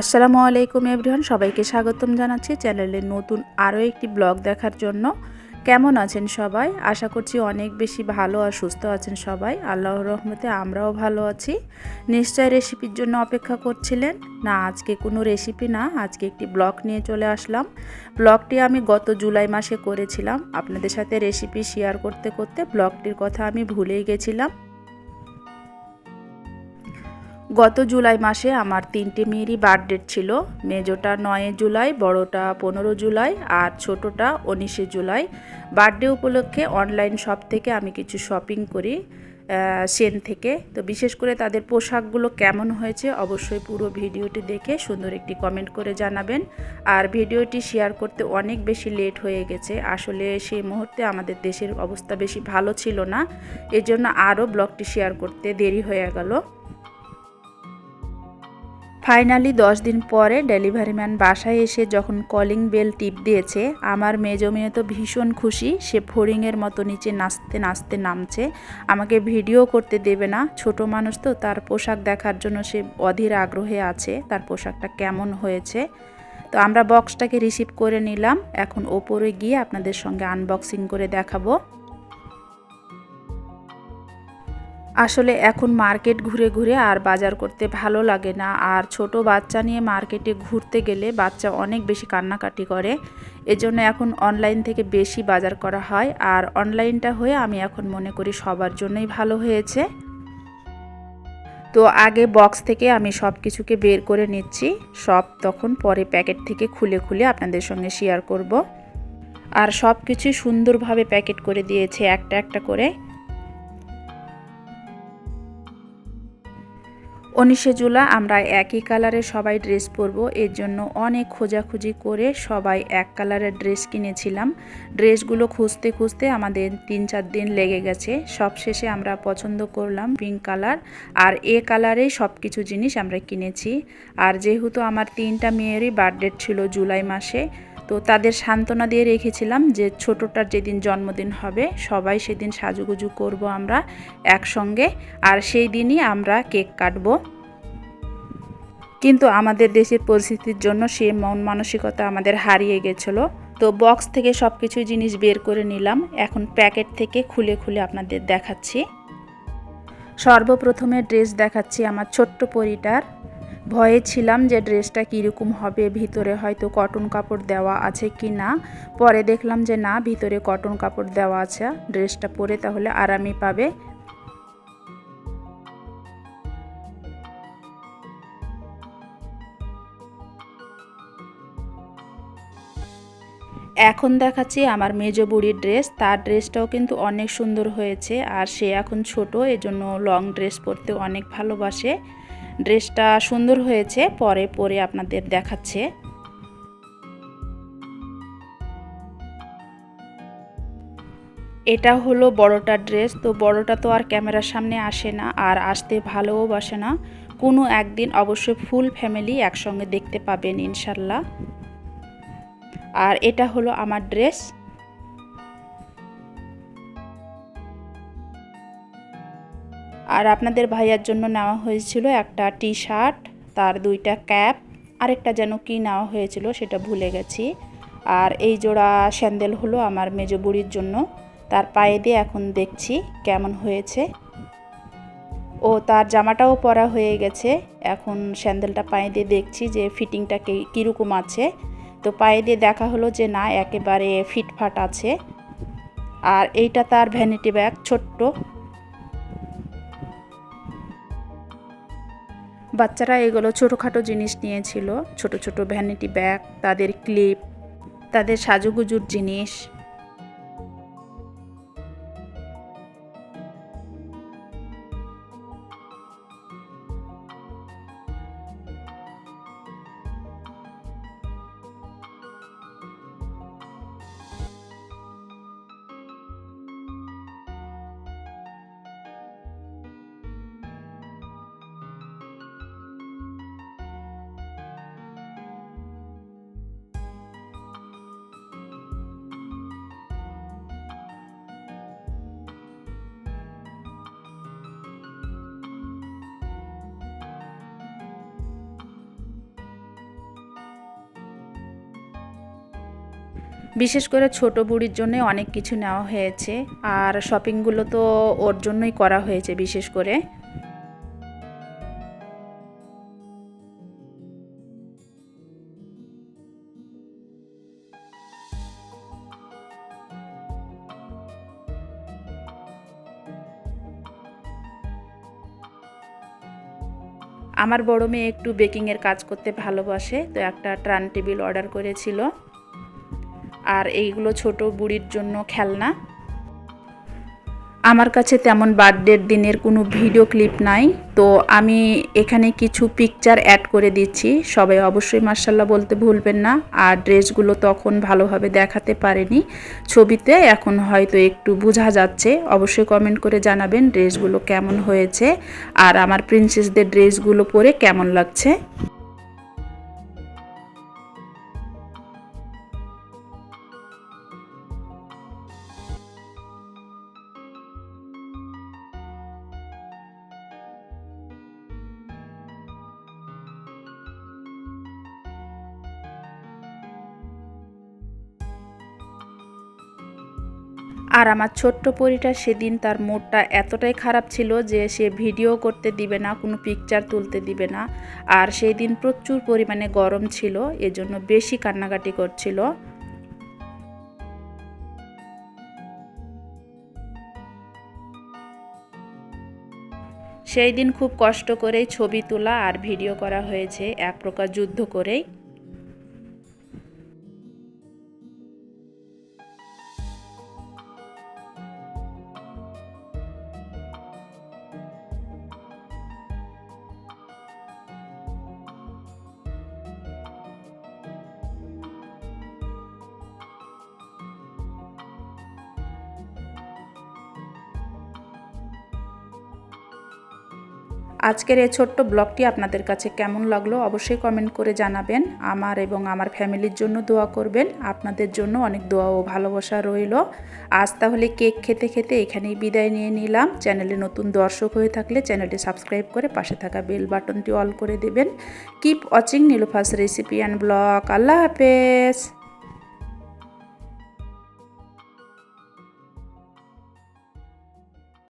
আসসালামু আলাইকুম এভরিওয়ান, সবাইকে স্বাগতম জানাচ্ছি চ্যানেলের নতুন আরও একটি ব্লগ দেখার জন্য। কেমন আছেন সবাই? আশা করছি অনেক বেশি ভালো আর সুস্থ আছেন সবাই। আল্লাহর রহমতে আমরাও ভালো আছি। নিশ্চয় রেসিপির জন্য অপেক্ষা করছিলেন। না, আজকে কোনো রেসিপি না, আজকে একটি ব্লগ নিয়ে চলে আসলাম। ব্লগটি আমি গত জুলাই মাসে করেছিলাম। আপনাদের সাথে রেসিপি শেয়ার করতে করতে ব্লগটির কথা আমি ভুলেই গেছিলাম। গত জুলাই মাসে আমার তিনটে মেয়েরই বার্থডে ছিল। মেজোটা নয় জুলাই, বড়টা পনেরো জুলাই আর ছোটোটা উনিশে জুলাই। বার্থডে উপলক্ষে অনলাইন শপ থেকে আমি কিছু শপিং করি সেন থেকে। তো বিশেষ করে তাদের পোশাকগুলো কেমন হয়েছে অবশ্যই পুরো ভিডিওটি দেখে সুন্দর একটি কমেন্ট করে জানাবেন। আর ভিডিওটি শেয়ার করতে অনেক বেশি লেট হয়ে গেছে। আসলে সেই মুহূর্তে আমাদের দেশের অবস্থা বেশি ভালো ছিল না। এজন্য আরও ব্লগটি শেয়ার করতে দেরি হয়ে গেল। ফাইনালি দশ দিন পরে ডেলিভারি ম্যান বাসায় এসে যখন কলিং বেল টিপ দিয়েছে, আমার মেজো মেয়ে তো ভীষণ খুশি, সে ফড়িংয়ের মতো নিচে নাচতে নাচতে নামছে। আমাকে ভিডিও করতে দেবে না, ছোট মানুষ তো, তার পোশাক দেখার জন্য সে অধীর আগ্রহে আছে, তার পোশাকটা কেমন হয়েছে। তো আমরা বক্সটাকে রিসিভ করে নিলাম, এখন ওপরে গিয়ে আপনাদের সঙ্গে আনবক্সিং করে দেখাবো। আসলে এখন মার্কেট ঘুরে ঘুরে আর বাজার করতে ভালো লাগে না। আর ছোট বাচ্চা নিয়ে মার্কেটে ঘুরতে গেলে বাচ্চা অনেক বেশি কান্নাকাটি করে। এজন্য এখন অনলাইন থেকে বেশি বাজার করা হয়। আর অনলাইনটা হয়ে আমি এখন মনে করি সবার জন্যই ভালো হয়েছে। তো আগে বক্স থেকে আমি সব কিছুকে বের করে নিচ্ছি। সব তখন পরে প্যাকেট থেকে খুলে খুলে আপনাদের সঙ্গে শেয়ার করব। আর সব কিছুই সুন্দরভাবে প্যাকেট করে দিয়েছে একটা একটা করে। উনিশে জুলাই আমরা একই কালারের সবাই ড্রেস পরবো। এর জন্য অনেক খোঁজাখুঁজি করে সবাই এক কালারের ড্রেস কিনেছিলাম। ড্রেসগুলো খুঁজতে খুঁজতে আমাদের তিন চার দিন লেগে গেছে। সব শেষে আমরা পছন্দ করলাম পিঙ্ক কালার আর এ কালারেই সব কিছু জিনিস আমরা কিনেছি। আর যেহেতু আমার তিনটা মেয়েরই বার্থডে ছিল জুলাই মাসে তো তাদের সান্ত্বনা দিয়ে রেখেছিলাম যে ছোটোটার যেদিন জন্মদিন হবে, সবাই সেদিন সাজুগুজু করব আমরা একসঙ্গে, আর সেই দিনই আমরা কেক কাটবো। কিন্তু আমাদের দেশের পরিস্থিতির জন্য সে মন মানসিকতা আমাদের হারিয়ে গেছিল। তো বক্স থেকে সব কিছু জিনিস বের করে নিলাম। এখন প্যাকেট থেকে খুলে খুলে আপনাদের দেখাচ্ছি। সর্বপ্রথমে ড্রেস দেখাচ্ছি আমার ছোট্ট পরিটার। ভয়ে ছিলাম যে ড্রেসটা কীরকম হবে, ভিতরে হয়তো কটন কাপড় দেওয়া আছে কি না। পরে দেখলাম যে না, ভিতরে কটন কাপড় দেওয়া আছে, ড্রেসটা পরে তাহলে আরামই পাবে। এখন দেখাচ্ছি আমার মেজ বুড়ির ড্রেস, তার ড্রেসটাও কিন্তু অনেক সুন্দর হয়েছে, আর সে এখন ছোট, এজন্য লং ড্রেস পরতে অনেক ভালোবাসে। ড্রেসটা সুন্দর হয়েছে, পরে পরে আপনাদের দেখাচ্ছে। এটা হলো বড়টা ড্রেস, তো বড়টা তো আর ক্যামেরার সামনে আসে না, আর আসতে ভালোও বাসে না। কোনো একদিন অবশ্যই ফুল ফ্যামিলি একসঙ্গে দেখতে পাবেন ইনশাল্লাহ। আর এটা হলো আমার ড্রেস। আর আপনাদের ভাইয়ার জন্য নেওয়া হয়েছিল একটা টি শার্ট তার দুইটা ক্যাপ, আরেকটা যেন কি নেওয়া হয়েছিল সেটা ভুলে গেছি। আর এই জোড়া স্যান্ডেল হলো আমার মেজ বুড়ির জন্য। তার পায়ে দিয়ে এখন দেখছি কেমন হয়েছে। ও, তার জামাটাও পরা হয়ে গেছে। এখন স্যান্ডেলটা পায়ে দিয়ে দেখছি যে ফিটিংটা কীরকম আছে। তো পায়ে দিয়ে দেখা হলো যে না, একেবারে ফিটফাট আছে। আর এইটা তার ভ্যানিটি ব্যাগ ছোট্ট। বাচ্চারা এগুলো ছোটোখাটো জিনিস নিয়েছিল ছোট ছোট ভ্যানিটি ব্যাগ তাদের ক্লিপ তাদের সাজুগুজুর জিনিস। বিশেষ করে ছোট বুড়ির জন্য অনেক কিছু নেওয়া হয়েছে, আর শপিংগুলো তো ওর জন্যই করা হয়েছে বিশেষ করে। আমার বড় মেয়ে একটু বেকিংয়ের কাজ করতে ভালোবাসে, তো একটা ট্রান টেবিল অর্ডার করেছিল। আর এইগুলো ছোট বুড়ির জন্য খেলনা। আমার কাছে তেমন বার্থডের দিনের কোনো ভিডিও ক্লিপ নাই, তো আমি এখানে কিছু পিকচার অ্যাড করে দিচ্ছি। সবাই অবশ্যই মার্শাল্লাহ বলতে ভুলবেন না, আর ড্রেসগুলো তখন ভালোভাবে দেখাতে পারেনি। ছবিতে এখন হয়তো একটু বোঝা যাচ্ছে, অবশ্যই কমেন্ট করে জানাবেন ড্রেসগুলো কেমন হয়েছে, আর আমার প্রিন্সেসদের ড্রেসগুলো পরে কেমন লাগছে। আর আমার ছোট্ট পরিটা সেদিন তার মুডটা এতটাই খারাপ ছিল যে সে ভিডিও করতে দিবে না, কোনো পিকচার তুলতে দিবে না। আর সেই দিন প্রচুর পরিমাণে গরম ছিল, এজন্য বেশি কান্নাকাটি করছিল। সেই দিন খুব কষ্ট করেই ছবি তোলা আর ভিডিও করা হয়েছে, এক প্রকার যুদ্ধ করেই। আজকের এই ছোট্ট ব্লগটি আপনাদের কাছে কেমন লাগল অবশ্যই কমেন্ট করে জানাবেন। আমার এবং আমার ফ্যামিলির জন্য দোয়া করবেন। আপনাদের জন্য অনেক দোয়া ও ভালোবাসা রইল। আজ তাহলে কেক খেতে খেতে এখানেই বিদায় নিয়ে নিলাম। চ্যানেলে নতুন দর্শক হয়ে থাকলে চ্যানেলটি সাবস্ক্রাইব করে পাশে থাকা বেল বাটনটি অল করে দেবেন। Keep watching Nilufa's recipe and blog আল্লাহ হাফেজ।